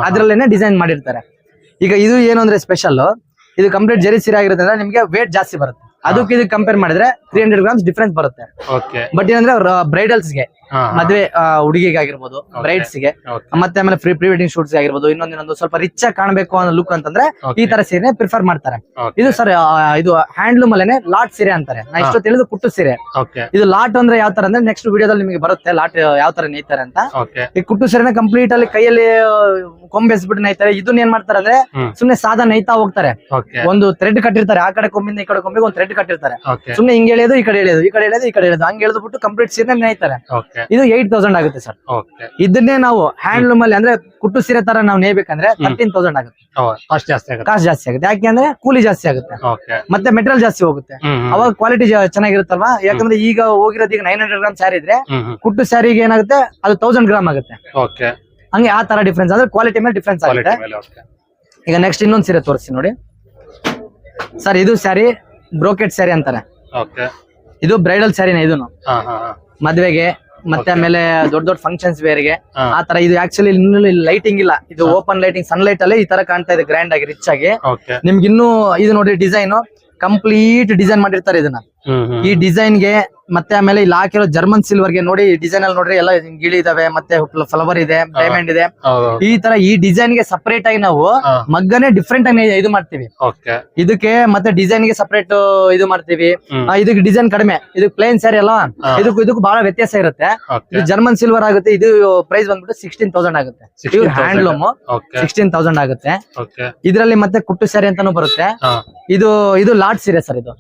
ಅದ್ರಲ್ಲೇನೆ ಡಿಸೈನ್ ಮಾಡಿರ್ತಾರೆ. ಈಗ ಇದು ಏನು ಅಂದ್ರೆ ಸ್ಪೆಷಲ್ ಇದು ಕಂಪ್ಲೀಟ್ ಜರಿ ಸೀರೆ ಆಗಿರುತ್ತೆ ಅಂದ್ರೆ ನಿಮಗೆ ವೇಟ್ ಜಾಸ್ತಿ ಬರುತ್ತೆ. ಅದಕ್ಕೆ ಇದು ಕಂಪೇರ್ ಮಾಡಿದ್ರೆ ತ್ರೀ ಹಂಡ್ರೆಡ್ ಗ್ರಾಮ್ಸ್ ಡಿಫ್ರೆನ್ಸ್ ಬರುತ್ತೆ. ಬಟ್ ಏನಂದ್ರೆ ಬ್ರೈಡಲ್ಸ್ಗೆ. ಮದ್ವೆ ಹುಡುಗಿಗೆ ಆಗಿರ್ಬೋದು ಬ್ರೈಡ್ಸ್ಗೆ ಮತ್ತೆ ಆಮೇಲೆ ಫ್ರೀ ಪ್ರೀ ವೆಡ್ಡಿಂಗ್ ಶೂಟ್ಸ್ ಆಗಿರ್ಬೋದು ಇನ್ನೊಂದ್ ಇನ್ನೊಂದು ಸ್ವಲ್ಪ ರಿಚ್ ಆಗಿ ಕಾಣಬೇಕು ಅನ್ನೋ ಲುಕ್ ಅಂತಂದ್ರೆ ಈ ತರ ಸೀರೆ ಪ್ರಿಫರ್ ಮಾಡ್ತಾರೆ. ಇದು ಸರ್ ಇದು ಹ್ಯಾಂಡ್ಲೂಮ್ ಅಲ್ಲೇನೆ ಲಾಟ್ ಸೀರೆ ಅಂತಾರೆ. ನಾ ಇಷ್ಟು ತಿಳಿದು ಕುಟ್ಟು ಸೀರೆ. ಇದು ಲಾಟ್ ಅಂದ್ರೆ ಯಾವ ತರ ಅಂದ್ರೆ ನೆಕ್ಸ್ಟ್ ವಿಡಿಯೋದಲ್ಲಿ ನಿಮಗೆ ಬರುತ್ತೆ ಲಾಟ್ ಯಾವ ತರ ನೇಯ್ತಾರೆ ಅಂತ. ಈ ಕುಟ್ಟು ಸೀರೆನ ಕಂಪ್ಲೀಟ್ ಅಲ್ಲಿ ಕೈಯಲ್ಲಿ ಕೊಂಬೆಸ್ಬಿಟ್ಟು ನೇಯ್ತಾರೆ. ಇದನ್ನ ಏನ್ ಮಾಡ್ತಾರೆ ಅಂದ್ರೆ. ಸುಮ್ನೆ ಸಾದಾ ನೇಯ್ತಾ ಹೋಗ್ತಾರೆ. ಒಂದು ಥ್ರೆಡ್ ಕಟ್ಟಿರ್ತಾರೆ. ಆ ಕಡೆ ಕೊಂಬಿಂದ ಈ ಕಡೆ ಕೊಂಬೆಗೆ ಒಂದು ಥ್ರೆಡ್ ಕಟ್ಟಿರ್ತಾರೆ. ಸುಮ್ನೆ ಹಿಂಗ್ ಎಳೆಯೋದು ಈ ಕಡೆ ಎಳೆಯೋದು ಈ ಕಡೆ ಎಳೆಯೋದು ಈ ಕಡೆ ಎಳೆಯೋದು ಹಂಗೆ ಎಳೆದ್ಬಿಟ್ಟು ಕಂಪ್ಲೀಟ್ ಸೀರೆ ನೇಯ್ತಾರೆ. ಇದು ಏಟ್ ತೌಸಂಡ್ ಆಗುತ್ತೆ ಸರ್ ಇದನ್ನೇ ನಾವು ಹ್ಯಾಂಡ್ಲೂಮ್ ಅಲ್ಲಿ ಅಂದ್ರೆ ಕುಟ್ಟು ಸೀರೆ ತರ ನಾವು ನೇಬೇಕಂದ್ರೆ ತರ್ಟೀನ್ ತೌಸಂಡ್ ಆಗುತ್ತೆ. ಕಾಸ್ಟ್ ಜಾಸ್ತಿ ಆಗುತ್ತೆ. ಕಾಸ್ಟ್ ಜಾಸ್ತಿ ಆಗುತ್ತೆ. ಯಾಕೆಂದ್ರೆ ಕೂಲಿ ಜಾಸ್ತಿ ಆಗುತ್ತೆ. ಮತ್ತೆ ಮೆಟೀರಿಯಲ್ ಜಾಸ್ತಿ ಹೋಗುತ್ತೆ. ಅವಾಗ ಕ್ವಾಲಿಟಿ ಚೆನ್ನಾಗಿರುತ್ತಲ್ವಾ? ಯಾಕಂದ್ರೆ ಈಗ ಹೋಗಿರೋದು ಈಗ ನೈನ್ ಹಂಡ್ರೆಡ್ ಗ್ರಾಮ್ ಸ್ಯಾರಿ ಇದ್ರೆ ಕುಟ್ಟು ಸ್ಯಾರಿಗೆ ಏನಾಗುತ್ತೆ? ಅದು ತೌಸಂಡ್ ಗ್ರಾಮ್ ಆಗುತ್ತೆ. ಹಂಗೆ ಆ ತರ ಡಿಫ್ರೆನ್ಸ್ ಅಂದ್ರೆ ಕ್ವಾಲಿಟಿ ಮೇಲೆ ಡಿಫ್ರೆನ್ಸ್ ಆಗುತ್ತೆ. ಈಗ ನೆಕ್ಸ್ಟ್ ಇನ್ನೊಂದ್ ಸೀರೆ ತೋರಿಸಿ ನೋಡಿ. ಸರ್ ಇದು ಸ್ಯಾರಿ ಬ್ರೋಕೆಟ್ ಸ್ಯಾರಿ ಅಂತಾರೆ. ಇದು ಬ್ರೈಡಲ್ ಸ್ಯಾರಿನ ಇದು ಮದ್ವೆಗೆ ಮತ್ತೆ ಆಮೇಲೆ ದೊಡ್ಡ ದೊಡ್ಡ ಫಂಕ್ಷನ್ಸ್ ವೇರ್ಗೆ ಆ ತರ ಇದು ಆಕ್ಚುಲಿ ಇನ್ನೂ ಲೈಟಿಂಗ್ ಇಲ್ಲ. ಇದು ಓಪನ್ ಲೈಟಿಂಗ್ ಸನ್ಲೈಟ್ ಅಲ್ಲೇ ಈ ತರ ಕಾಣ್ತಾ ಇದೆ ಗ್ರ್ಯಾಂಡ್ ಆಗಿ ರಿಚ್ ಆಗಿ. ನಿಮ್ಗೆ ಇನ್ನು ಇದು ನೋಡಿ ಡಿಸೈನ್ ಕಂಪ್ಲೀಟ್ ಡಿಸೈನ್ ಮಾಡಿರ್ತಾರೆ ಇದನ್ನ. ಈ ಡಿಸೈನ್ಗೆ ಮತ್ತೆ ಆಮೇಲೆ ಇಲ್ಲಿ ಹಾಕಿರೋ ಜರ್ಮನ್ ಸಿಲ್ವರ್ಗೆ ನೋಡಿ ಡಿಸೈನ್ ಅಲ್ಲಿ ನೋಡ್ರಿ ಎಲ್ಲ ಗಿಳಿ ಇದಾವೆ ಮತ್ತೆ ಫ್ಲವರ್ ಇದೆ ಡೈಮಂಡ್ ಇದೆ. ಈ ತರ ಈ ಡಿಸೈನ್ಗೆ ಸಪರೇಟ್ ಆಗಿ ನಾವು ಮಗ್ಗನೆ ಡಿಫ್ರೆಂಟ್ ಆಗಿ ಇದು ಮಾಡ್ತೀವಿ. ಇದಕ್ಕೆ ಮತ್ತೆ ಡಿಸೈನ್ಗೆ ಸಪರೇಟ್ ಇದು ಮಾಡ್ತೀವಿ. ಇದಕ್ಕೆ ಡಿಸೈನ್ ಕಡಿಮೆ. ಇದು ಪ್ಲೇನ್ ಸ್ಯಾರಿ ಅಲ್ಲ. ಇದಕ್ಕೂ ಇದಕ್ಕೂ ಬಹಳ ವ್ಯತ್ಯಾಸ ಇರುತ್ತೆ. ಇದು ಜರ್ಮನ್ ಸಿಲ್ವರ್ ಆಗುತ್ತೆ ಇದು ಪ್ರೈಸ್ ಬಂದ್ಬಿಟ್ಟು ಸಿಕ್ಸ್ಟೀನ್ ತೌಸಂಡ್ ಆಗುತ್ತೆ. 16,000. ಹ್ಯಾಂಡ್ಲೂಮ್ ಸಿಕ್ಸ್ಟೀನ್ ತೌಸಂಡ್ ಆಗುತ್ತೆ. ಇದರಲ್ಲಿ ಮತ್ತೆ ಕುಟ್ಟು ಸ್ಯಾರಿ ಅಂತಾನು ಬರುತ್ತೆ. ಇದು ಇದು ಲಾಟ್ ಸೀರೆ ಸರ್ ಇದು.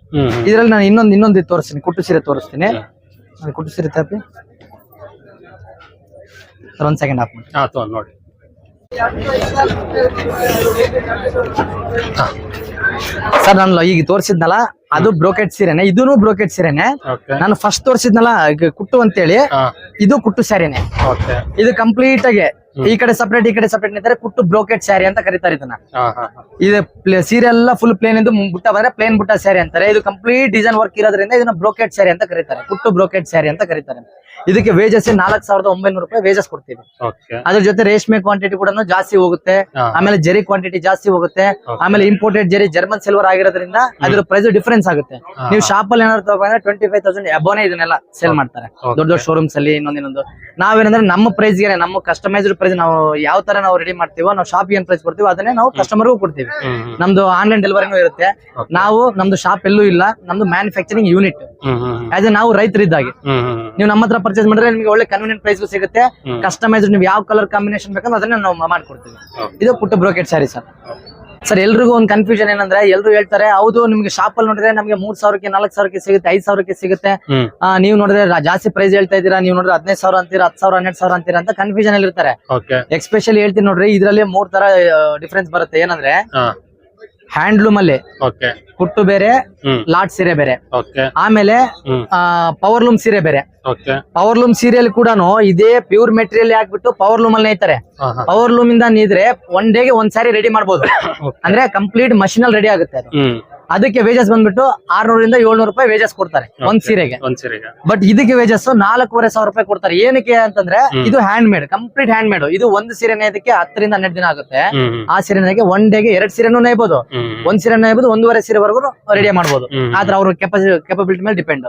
ಇದರಲ್ಲಿ ನಾನು ಇನ್ನೊಂದು ಇನ್ನೊಂದು ತೋರಿಸ್ತೀನಿ ಕುಟ್ಟು ಸೀರೆ ತೋರಿಸ್ತೀನಿ. ಅದು ಕುಟ್ಟು ಸೀರೆ ತಪ್ಪಿ ಒಂದು ಸೆಕೆಂಡ್ ಹಾಕ್ ನೋಡಿ. ಸರ್ ನಾನು ಈಗ ತೋರಿಸಿದ್ನಲ್ಲ ಅದು ಬ್ರೋಕೆಟ್ ಸೀರೆನೆ ಇದೂನು ಬ್ರೋಕೆಟ್ ಸೀರೆನೆ. ನಾನು ಫಸ್ಟ್ ತೋರಿಸಿದ್ನಲ್ಲ ಕುಟ್ಟು ಅಂತೇಳಿ ಹೇಳಿ ಇದು ಕುಟ್ಟು ಸ್ಯಾರಿನೇ. ಇದು ಕಂಪ್ಲೀಟ್ ಆಗಿ ಈ ಕಡೆ ಸಪರೇಟ್ ಈ ಕಡೆ ಸಪರೇಟ್ ನಿಂತಾರೆ ಕುಟ್ಟು ಬ್ರೋಕೆಟ್ ಸ್ಯಾರಿ ಅಂತ ಕರೀತಾರೆ ಇದನ್ನ. ಇದು ಸೀರೆ ಎಲ್ಲ ಫುಲ್ ಪ್ಲೇನ್ ಇದು ಬುಟ್ಟ ಬಂದ್ರೆ ಪ್ಲೇನ್ ಬುಟ್ಟ ಸ್ಯಾರಿ ಅಂತಾರೆ. ಇದು ಕಂಪ್ಲೀಟ್ ಡಿಸೈನ್ ವರ್ಕ್ ಇರೋದ್ರಿಂದ ಇದನ್ನ ಬ್ರೋಕೆಟ್ ಸ್ಯಾರಿ ಅಂತ ಕರೀತಾರೆ. ಕುಟ್ಟು ಬ್ರೋಕೆಟ್ ಸ್ಯಾರಿ ಅಂತ ಕರೀತಾರೆ. ಇದಕ್ಕೆ ವೇಜಸ್ ನಾಲ್ಕು ಸಾವಿರದ ಒಂಬೈನೂರು ರೂಪಾಯಿ ವೇಜಸ್ ಕೊಡ್ತೀವಿ. ಅದ್ರ ಜೊತೆ ರೇಷ್ಮೆ ಕ್ವಾಂಟಿಟಿ ಕೂಡ ಜಾಸ್ತಿ ಹೋಗುತ್ತೆ. ಆಮೇಲೆ ಜರಿ ಕ್ವಾಂಟಿಟಿ ಜಾಸ್ತಿ ಹೋಗುತ್ತೆ. ಆಮೇಲೆ ಇಂಪೋರ್ಟೆಡ್ ಜರಿ ಜರ್ಮನ್ ಸಿಲ್ವರ್ ಆಗಿರೋದ್ರಿಂದ ಅದ್ರ ಪ್ರೈಸ್ ಡಿಫರೆನ್ಸ್ ಆಗುತ್ತೆ. ನೀವು ಶಾಪ್ ಅಲ್ಲಿ ಏನಾದ್ರು ತಗೊಂಡ್ರೆ ಟ್ವೆಂಟಿ ಫೈವ್ ತೌಸಂಡ್ ಎಬೋನೇ ಇದನ್ನೆಲ್ಲ ಸೇಲ್ ಮಾಡ್ತಾರೆ. ದೊಡ್ಡ ದೊಡ್ಡ ಶೋರೂಮ್ಸ್ ಅಲ್ಲಿ ಇನ್ನೊಂದು ಇನ್ನೊಂದು. ನಾವೇನಂದ್ರೆ ನಮ್ಮ ಪ್ರೈಸ್ಗೆ ನಮ್ಮ ಕಸ್ಟಮೈಸ್ಡ್ ಪ್ರೈಸ್ ನಾವು ಯಾವ ತರ ನಾವು ರೆಡಿ ಮಾಡ್ತೀವೋ ನಾವು ಶಾಪ್ ಏನ್ ಪ್ರೈಸ್ ಕೊಡ್ತೀವೋ ಅದನ್ನೇ ನಾವು ಕಸ್ಟಮರ್ಗೂ ಕೊಡ್ತೀವಿ. ನಮ್ದು ಆನ್ಲೈನ್ ಡೆಲಿವರಿನೂ ಇರುತ್ತೆ. ನಾವು ನಮ್ದು ಶಾಪ್ ಎಲ್ಲೂ ಇಲ್ಲ ನಮ್ದು ಮ್ಯಾನುಫ್ಯಾಕ್ಚರಿಂಗ್ ಯೂನಿಟ್ ಆಸ್ ಎ ನಾವು ರೈತರಿದ್ದಾಗಿ. ನೀವು ನಮ್ಮ ಹತ್ರ ಪರ್ಚೇಸ್ ಮಾಡಿದ್ರೆ ನಿಮಗೆ ಒಳ್ಳೆ ಕನ್ವೀನಿಯಂಟ್ ಪ್ರೈಸ್ ಸಿಗುತ್ತೆ. ಕಸ್ಟಮೈಸ್ ಕಸ್ಟಮೈಸ್ಡ್ ನೀವು ಯಾವ ಕಲರ್ ಕಾಂಬಿನೇಷನ್ ಬೇಕಂದ್ರೆ ಅದನ್ನ ನಾವು ಮಾಡ್ಕೊಡ್ತೀವಿ. ಇದು ಪುಟ್ಟ ಬ್ರೋಕೆಟ್ ಸ್ಯಾರಿ ಸರ್. ಸರ್ ಎಲ್ರಿಗೂ ಒಂದು ಕನ್ಫ್ಯೂಷನ್ ಏನಂದ್ರೆ ಎಲ್ರು ಹೇಳ್ತಾರೆ ಹೌದು ನಿಮ್ಗೆ ಶಾಪ್ ಅಲ್ಲಿ ನೋಡಿದ್ರೆ ನಮಗೆ ಮೂರ್ ಸಾವಿರಕ್ಕೆ ನಾಲ್ಕು ಸಾವಿರಕ್ಕೆ ಸಿಗುತ್ತೆ ಐದ್ ಸಾವಿರಕ್ಕೆ ಸಿಗುತ್ತೆ. ಆ, ನೀವು ನೋಡಿದ್ರೆ ಜಾಸ್ತಿ ಪ್ರೈಸ್ ಹೇಳ್ತಾ ಇದ್ದೀರಾ ನೀವು ನೋಡಿದ್ರೆ ಹದಿನೈದು ಸಾವಿರ ಅಂತೀರಾ ಹತ್ತು ಸಾವಿರ ಹನ್ನೆರಡು ಸಾವಿರ ಅಂತೀರಾ ಅಂತ ಕನ್ಫ್ಯೂಷನ್ ಅಲ್ಲಿ ಇರ್ತಾರೆ. ಎಕ್ಸ್ಪೆಷಲಿ ಹೇಳ್ತೀನಿ ನೋಡ್ರಿ ಇದ್ರಲ್ಲಿ ಮೂರ್ ತರ ಡಿಫ್ರೆನ್ಸ್ ಬರುತ್ತೆ. ಏನಂದ್ರೆ ಹ್ಯಾಂಡ್ಲೂಮ್ ಅಲ್ಲಿ ಓಕೆ. ಕುಟ್ಟು ಬೇರೆ ಹ್ಮ್. ಲಾಟ್ ಸೀರೆ ಬೇರೆ. ಓಕೆ. ಆಮೇಲೆ ಹ್ಮ್. ಪವರ್ ಲೂಮ್ ಸೀರೆ ಬೇರೆ. ಓಕೆ. ಪವರ್ ಲೂಮ್ ಸೀರಿಯಲ್ ಕೂಡ ಇದೇ ಪ್ಯೂರ್ ಮೆಟೀರಿಯಲ್ ಹಾಕ್ಬಿಟ್ಟು ಪವರ್ ಲೂಮ್ ಅಲ್ಲಿ ನೇಯ್ತಾರೆ. ಹಾ ಹಾ. ಪವರ್ ಲೂಮ್ ಇಂದ ನೀದ್ರೆ ಒನ್ ಡೇಗೆ ಒಂದ್ ಸಾರಿ ರೆಡಿ ಮಾಡ್ಬೋದು. [COUGHS] Okay. ಅಂದ್ರೆ ಕಂಪ್ಲೀಟ್ ಮಷಿನ್ ಅಲ್ಲಿ ರೆಡಿ ಆಗುತ್ತೆ ಅದು. ಹ್ಮ್. ಅದಕ್ಕೆ ವೇಜಸ್ ಬಂದ್ಬಿಟ್ಟು ಆರ್ನೂರಿಂದ ಏಳ್ನೂರು ರೂಪಾಯಿ ವೇಜಸ್ ಕೊಡ್ತಾರೆ ಒಂದ್. ಸೀರೆಗೆ. ಒಂದ್ ಸೀರೆಗೆ. ಬಟ್ ಇದಕ್ಕೆ ವೇಜಸ್ ನಾಲ್ಕೂವರೆ ಸಾವಿರ ರೂಪಾಯಿ ಕೊಡ್ತಾರೆ. ಏನಕ್ಕೆ ಅಂತಂದ್ರೆ ಇದು hand made complete hand made ಇದು ಒಂದ್ ಸೀರೆ ನೇದಕ್ಕೆ ಹತ್ತರಿಂದ ಹನ್ನೆರಡು ದಿನ ಆಗುತ್ತೆ. ಆ ಸೀರೆ ನೇದಕ್ಕೆ ಒನ್ ಡೇಗೆ ಎರಡ್ ಸೀರೆನೂ ನೇಯ್ಬೋದು. ಹ್ಮ್ ಒಂದ್ ಸೀರೆ ನೇಯಬಹುದು ಒಂದೂವರೆ ಸೀರೆವರೆಗೂ ರೆಡಿ ಮಾಡಬಹುದು. ಆದ್ರೆ ಅವ್ರ ಕೆಪಾಸಿಟಿ ಕೆಪಬಿಲಿಟಿ ಮೇಲೆ ಡಿಪೆಂಡ್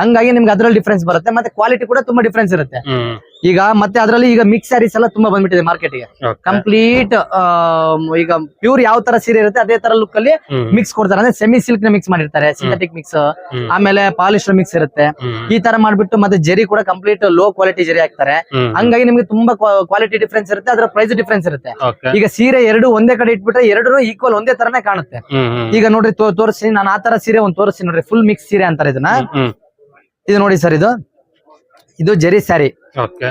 ಹಂಗಾಗಿ ನಿಮ್ಗೆ ಅದ್ರಲ್ಲಿ ಡಿಫ್ರೆನ್ಸ್ ಬರುತ್ತೆ ಮತ್ತೆ ಕ್ವಾಲಿಟಿ ಕೂಡ ತುಂಬಾ ಡಿಫ್ರೆನ್ಸ್ ಇರುತ್ತೆ. ಈಗ ಮತ್ತೆ ಅದರಲ್ಲಿ ಈಗ ಮಿಕ್ಸ್ ಸ್ಯಾರೀಸ್ ಎಲ್ಲ ತುಂಬಾ ಬಂದ್ಬಿಟ್ಟಿದೆ ಮಾರ್ಕೆಟ್ಗೆ ಕಂಪ್ಲೀಟ್ ಈಗ ಪ್ಯೂರ್ ಯಾವ ತರ ಸೀರೆ ಇರುತ್ತೆ ಅದೇ ತರ ಲುಕ್ ಅಲ್ಲಿ ಮಿಕ್ಸ್ ಕೊಡ್ತಾರೆ. ಅಂದ್ರೆ ಸೆಮಿ ಸಿಲ್ಕ್ನ ಮಿಕ್ಸ್ ಮಾಡಿರ್ತಾರೆ. Synthetic mix. ಆಮೇಲೆ ಪಾಲಿಶ್ ಮಿಕ್ಸ್ ಇರುತ್ತೆ. ಈ ತರ ಮಾಡ್ಬಿಟ್ಟು ಮತ್ತೆ ಜರಿ ಕೂಡ ಕಂಪ್ಲೀಟ್ ಲೋ ಕ್ವಾಲಿಟಿ ಜರಿ ಹಾಕ್ತಾರೆ. ಹಂಗಾಗಿ ನಿಮ್ಗೆ ತುಂಬಾ ಕ್ವಾಲಿಟಿ ಡಿಫ್ರೆನ್ಸ್ ಇರುತ್ತೆ ಅದರ ಪ್ರೈಸ್ ಡಿಫ್ರೆನ್ಸ್ ಇರುತ್ತೆ. ಈಗ ಸೀರೆ ಎರಡು ಒಂದೇ ಕಡೆ ಇಟ್ಬಿಟ್ರೆ ಎರಡು ಈಕ್ವಲ್ ಒಂದೇ ತರನೇ ಕಾಣುತ್ತೆ. ಈಗ ನೋಡ್ರಿ ತೋರಿಸಿ ನಾನು ಆ ತರ ಸೀರೆ ಒಂದ್ ತೋರಿಸಿ ನೋಡ್ರಿ ಫುಲ್ ಮಿಕ್ಸ್ ಸೀರೆ ಅಂತಾರೆ ಇದನ್ನ. ಇದು ನೋಡಿ ಸರ್ ಇದು. ಇದು ಜರಿ ಸ್ಯಾರಿ ಓಕೆ.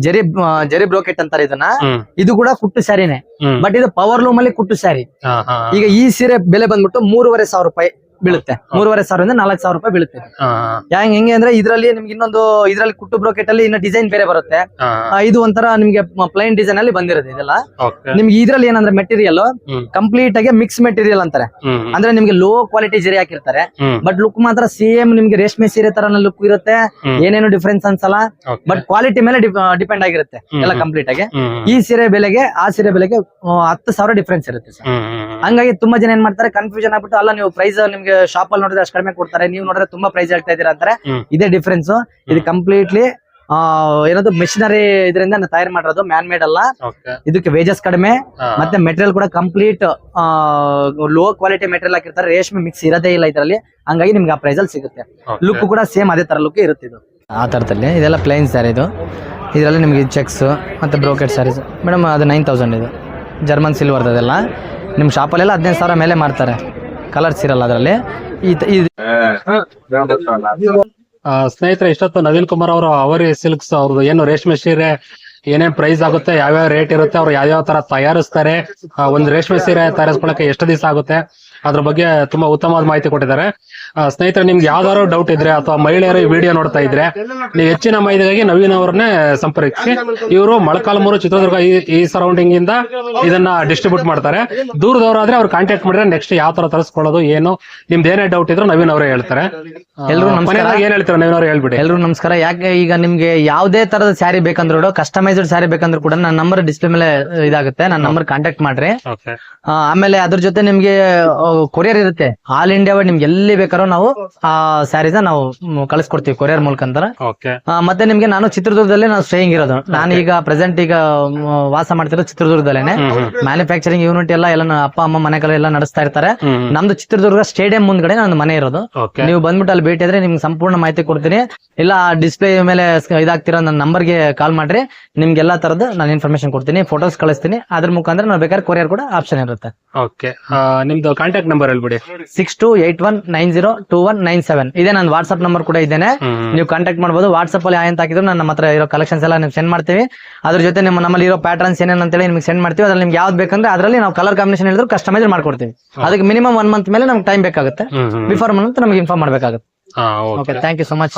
ಜರಿ ಜರಿ ಬ್ರೋಕೆಟ್ ಅಂತಾರೆ ಇದನ್ನ. ಇದು ಕೂಡ ಕುಟ್ಟು ಸ್ಯಾರಿನೇ. ಬಟ್ ಇದು ಪವರ್ ಲೂಮ್ ಅಲ್ಲಿ ಕುಟ್ಟು ಸ್ಯಾರಿ. ಈಗ ಈ ಸೀರೆ ಬೆಲೆ ಬಂದ್ಬಿಟ್ಟು ಮೂರುವರೆ ಸಾವಿರ ರೂಪಾಯಿ. ಬೀಳುತ್ತೆ. ಮೂರುವರೆ ಸಾವಿರದಿಂದ ನಾಲ್ಕು ಸಾವಿರ ರೂಪಾಯಿ ಬೀಳುತ್ತೆ ಹೆಂಗ್ ಹೆಂಗೆ ಅಂದ್ರೆ ಇದರಲ್ಲಿ ನಿಮ್ಗೆ ಇನ್ನೊಂದು ಇದರಲ್ಲಿ ಕುಟ್ಟು ಬ್ರೋಕೆಟ್ ಅಲ್ಲಿ ಇನ್ನ ಡಿಸೈನ್ ಬೇರೆ ಬರುತ್ತೆ. ಆ, ಇದು ಒಂಥರ ನಿಮ್ಗೆ ಪ್ಲೈನ್ ಡಿಸೈನ್ ಅಲ್ಲಿ ಬಂದಿರೋದು ಇದೆಲ್ಲ. ಓಕೆ ನಿಮ್ಗೆ ಇದ್ರಲ್ಲಿ ಏನಂದ್ರೆ ಮೆಟೀರಿಯಲ್ ಹ್ಮ್. ಕಂಪ್ಲೀಟ್ ಆಗಿ ಮಿಕ್ಸ್ ಮೆಟೀರಿಯಲ್ ಅಂತಾರೆ. ಹ್ಮ್ ಅಂದ್ರೆ ನಿಮ್ಗೆ ಲೋ ಕ್ವಾಲಿಟಿ ಜರಿ ಹಾಕಿರ್ತಾರೆ. ಹ್ಮ್. ಬಟ್ ಲುಕ್ ಮಾತ್ರ ಸೇಮ್ ನಿಮ್ಗೆ ರೇಷ್ಮೆ ಸೀರೆ ತರ ಲುಕ್ ಇರುತ್ತೆ. ಹ್ಮ್. ಏನೇನು ಡಿಫ್ರೆನ್ಸ್ ಅನ್ಸಲ್ಲ. ಬಟ್ ಕ್ವಾಲಿಟಿ ಮೇಲೆ ಡಿಪೆಂಡ್ ಆಗಿರುತ್ತೆ ಹ್ಮ್. ಎಲ್ಲ ಕಂಪ್ಲೀಟ್ ಆಗಿ. ಹ್ಮ್ ಈ ಸೀರೆ ಬೆಲೆಗೆ ಆ ಸೀರೆ ಬೆಲೆಗೆ ಆ, ಹತ್ತು ಸಾವಿರ ಡಿಫ್ರೆನ್ಸ್ ಇರುತ್ತೆ ಸರ್. ಹ್ಮ್ ಹ್ಮ್ ಹಂಗಾಗಿ ತುಂಬಾ ಜನ ಏನ್ ಮಾಡ್ತಾರೆ ಕನ್ಫ್ಯೂಷನ್ ಆಗ್ಬಿಟ್ಟು ಅಲ್ಲ ನೀವು ಪ್ರೈಸ್ ನಿಮ್ಗೆ ಶಾಪ್ ಅಲ್ಲಿ ನೋಡಿದ್ರೆ ಅಷ್ಟು ಕಡಿಮೆ ಕೊಡ್ತಾರೆ. ನೀವು ನೋಡಿದ್ರೆ ತುಂಬಾ ಪ್ರೈಸ್ ಹೇಳ್ತಾ ಇದೀರಾ ಅಂತಾರೆ. ಇದೇ ಡಿಫ್ರೆನ್ಸ್ ಇದು ಕಂಪ್ಲೀಟ್ಲಿ ಏನದು ಮೆಷಿನರಿ ಇದರಿಂದ ತಯಾರು ಮಾಡಿರೋದು ಮ್ಯಾನ್ ಮೇಡ್ ಅಲ್ಲ ಇದಕ್ಕೆ ವೇಜಸ್ ಕಡಿಮೆ. ಮತ್ತೆ ಮೆಟೀರಿಯಲ್ ಕೂಡ ಕಂಪ್ಲೀಟ್ ಲೋ ಕ್ವಾಲಿಟಿ ಮೆಟೀರಿಯಲ್ ಹಾಕಿರ್ತಾರೆ. ರೇಷ್ಮೆ ಮಿಕ್ಸ್ ಇರೋದೇ ಇಲ್ಲ ಇದರಲ್ಲಿ. ಹಂಗಾಗಿ ನಿಮ್ಗೆ ಆ ಪ್ರೈಸ್ ಅಲ್ಲಿ ಸಿಗುತ್ತೆ. ಲುಕ್ ಕೂಡ ಸೇಮ್ ಅದೇ ತರ ಲುಕ್ ಇರುತ್ತೆ ಇದು. ಆ ತರದಲ್ಲಿ. ಇದೆಲ್ಲ ಪ್ಲೇನ್ ಸ್ಯಾರಿ ಇದು. ಇದರಲ್ಲಿ ನಿಮಗೆ ಚೆಕ್ಸ್ ಮತ್ತೆ ಬ್ರೋಕೆಟ್ ಸ್ಯಾರೀಸ್ ಮೇಡಮ್ ಅದು ನೈನ್ ತೌಸಂಡ್ ಇದು. ಜರ್ಮನ್ ಸಿಲ್ವರ್ದೆಲ್ಲ ನಿಮ್ಮ ಶಾಪಲ್ಲೆಲ್ಲ ಹದಿನೈದು ಸಾವಿರ ಮೇಲೆ ಮಾಡ್ತಾರೆ ಕಲರ್ಸ್ ಇರಲ್ಲ ಅದರಲ್ಲಿ. ಸ್ನೇಹಿತರೆ, ಇಷ್ಟೊತ್ತು ನವೀನ್ ಕುಮಾರ್ ಅವರು, ಅವರಿ ಸಿಲ್ಕ್ಸ್ ಅವ್ರದ್ದು ಏನು ರೇಷ್ಮೆ ಸೀರೆ, ಏನೇನ್ ಪ್ರೈಸ್ ಆಗುತ್ತೆ, ಯಾವ್ಯಾವ ರೇಟ್ ಇರುತ್ತೆ, ಅವ್ರು ಯಾವ್ಯಾವ ತರ ತಯಾರಿಸ್ತಾರೆ ಒಂದು ರೇಷ್ಮೆ ಸೀರೆ ತಯಾರಿಸ್ಕೊಳಕ್ಕೆ ಎಷ್ಟು ದಿವಸ ಆಗುತ್ತೆ, ಅದ್ರ ಬಗ್ಗೆ ತುಂಬಾ ಉತ್ತಮವಾದ ಮಾಹಿತಿ ಕೊಟ್ಟಿದ್ದಾರೆ. ಸ್ನೇಹಿತರೆ ನಿಮ್ಗೆ ಯಾವ್ದಾದ್ರು ಡೌಟ್ ಇದ್ರೆ ಅಥವಾ ಮಹಿಳೆಯರು ಈ ವಿಡಿಯೋ ನೋಡ್ತಾ ಇದ್ರೆ ನೀವು ಹೆಚ್ಚಿನ ಮಾಹಿತಿಗಾಗಿ ನವೀನ್ ಅವರನ್ನೇ ಸಂಪರ್ಕಿಸಿ. ಇವರು ಮೊಳಕಾಲ್ಮೂರು ಚಿತ್ರದುರ್ಗ ಈ ಸರೌಂಡಿಂಗ್ ಇಂದ ಇದನ್ನ ಡಿಸ್ಟ್ರಿಬ್ಯೂಟ್ ಮಾಡ್ತಾರೆ. ದೂರದವರಾದ್ರೆ ಅವ್ರು ಕಾಂಟ್ಯಾಕ್ಟ್ ಮಾಡಿದ್ರೆ ನೆಕ್ಸ್ಟ್ ಯಾವ ತರ ತರಿಸ್ಕೊಳ್ಳೋದು ಏನು ನಿಮ್ದು ಏನೇ ಡೌಟ್ ಇದ್ರು ನವೀನ್ ಅವರೇ ಹೇಳ್ತಾರೆ. ಎಲ್ಲರೂ ಏನ್ ಹೇಳ್ತಾರೆ ನವೀನ್ ಅವ್ರು ಹೇಳ್ಬಿಡಿ. ಎಲ್ರು ನಮಸ್ಕಾರ. ಯಾಕೆ ಈಗ ನಿಮ್ಗೆ ಯಾವುದೇ ತರದ ಸ್ಯಾರಿ ಬೇಕಂದ್ರು ಕಸ್ಟಮೈಸ್ಡ್ ಸ್ಯಾರಿ ಬೇಕಂದ್ರು ಕೂಡ ನನ್ನ ನಂಬರ್ ಡಿಸ್ಪ್ಲೇ ಮೇಲೆ ಇದಾಗುತ್ತೆ. ನನ್ನ ನಂಬರ್ ಕಾಂಟ್ಯಾಕ್ಟ್ ಮಾಡ್ರಿ. ಆಮೇಲೆ ಅದ್ರ ಜೊತೆ ನಿಮ್ಗೆ ಕೊರಿಯರ್ ಇರುತ್ತೆ. ಆಲ್ ಇಂಡಿಯಾ ನಿಮ್ಗೆ ಎಲ್ಲಿ ಬೇಕಾದ್ರೂ ನಾವು ಆ ಸ್ಯಾರೀಸ್ ನಾವು ಕಳಿಸ್ಕೊಡ್ತೀವಿ ಕೊರಿಯರ್ ಮೂಲಕ ಅಂತ ಓಕೆ ಮತ್ತೆ ನಿಮ್ಗೆ ನಾನು ಚಿತ್ರದುರ್ಗದಲ್ಲೇ ನಾನು ಸ್ಟೇಯಿಂಗ್ ಇರೋದು. ನಾನು ಈಗ ಪ್ರೆಸೆಂಟ್ ಈಗ ವಾಸ ಮಾಡ್ತಿರೋದು ಚಿತ್ರದುರ್ಗದಲ್ಲೇನೆ. ಮ್ಯಾನುಫ್ಯಾಕ್ಚರಿಂಗ್ ಯೂನಿಟ್ ಎಲ್ಲ ಎಲ್ಲ ಅಪ್ಪ ಅಮ್ಮ ಮನೆಗಳೆಲ್ಲ ನಡೆಸ್ತಾ ಇರ್ತಾರೆ. ನಮ್ದು ಚಿತ್ರದುರ್ಗ ಸ್ಟೇಡಿಯಂ ಮುಂದ್ಗಡೆ ನನ್ನ ಮನೆ ಇರೋದು. ನೀವು ಬಂದ್ಬಿಟ್ಟು ಅಲ್ಲಿ ಭೇಟಿ ಆದ್ರೆ ನಿಮ್ಗೆ ಸಂಪೂರ್ಣ ಮಾಹಿತಿ ಕೊಡ್ತೀನಿ. ಇಲ್ಲ ಡಿಸ್ಪ್ಲೇ ಮೇಲೆ ಇದಾಗ್ತಿರೋ ನನ್ನ ನಂಬರ್ಗೆ ಕಾಲ್ ಮಾಡ್ರಿ. ನಿಮ್ಗೆ ಎಲ್ಲಾ ತರದ್ದು ನಾನು ಇನ್ಫಾರ್ಮೇಶನ್ ಕೊಡ್ತೀನಿ ಫೋಟೋಸ್ ಕಳಿಸ್ತೀನಿ. ಅದ್ರ ಮುಖಾಂತರ ನಾವು ಬೇಕಾದ್ರೆ ಕೊರಿಯರ್ ಕೂಡ ಆಪ್ಷನ್ ಇರುತ್ತೆ. ಓಕೆ ನಿಮ್ದು ಕಾಂಟ್ಯಾಕ್ಟ್ ನಂಬರ್ ಹೇಳ್ಬಿಡಿ. Six two eight one nine zero two one nine seven ಇದೆ ನನ್ನ ವಾಟ್ಸ್ಆಪ್ ನಂಬರ್ ಕೂಡ ಇದ್ದೇನೆ ನೀವು ಕಾಂಟ್ಯಾಕ್ಟ್ ಮಾಡಬಹುದು ವಾಟ್ಸ್ಆಪ್ ಅಲ್ಲಿ ಆಯಂತ ಹಾಕಿದ್ರು ನನ್ನ ಹತ್ರ ಇರೋ ಕಲೆಕ್ಷನ್ಸ್ ಎಲ್ಲ ನೀವು ಸೆಂಡ್ ಮಾಡ್ತೀವಿ. ಅದ್ರ ಜೊತೆ ನಿಮ್ಮ ನಮ್ಮಲ್ಲಿ ಇರೋ ಪ್ಯಾಟರ್ನ್ಸ್ ಏನೇನು ಅಂತೇಳಿ ನಿಮ್ಗೆ ಸೆಂಡ್ ಮಾಡ್ತೀವಿ. ಅದ್ರಲ್ಲಿ ನಿಮ್ಗೆ ಯಾವ್ದು ಬೇಕಂದ್ರೆ ಅದರಲ್ಲಿ ನಾವು ಕಲರ್ ಕಾಂಬಿನೇಷನ್ ಹೇಳಿದ್ರು ಕಸ್ಟಮೈಸ್ ಮಾಡ್ಕೊಡ್ತೀವಿ. ಅದಕ್ಕೆ ಮಿನಿಮಮ್ ಒನ್ ಮಂತ್ ಮೇಲೆ ನಮ್ಗೆ ಟೈಮ್ ಬೇಕಾಗುತ್ತೆ. ಬಿಫೋರ್ ಮಂತ್ ನಮ್ಗೆ ಇನ್ಫಾರ್ಮ್ ಮಾಡಬೇಕಾಗುತ್ತೆ. Okay thank you so much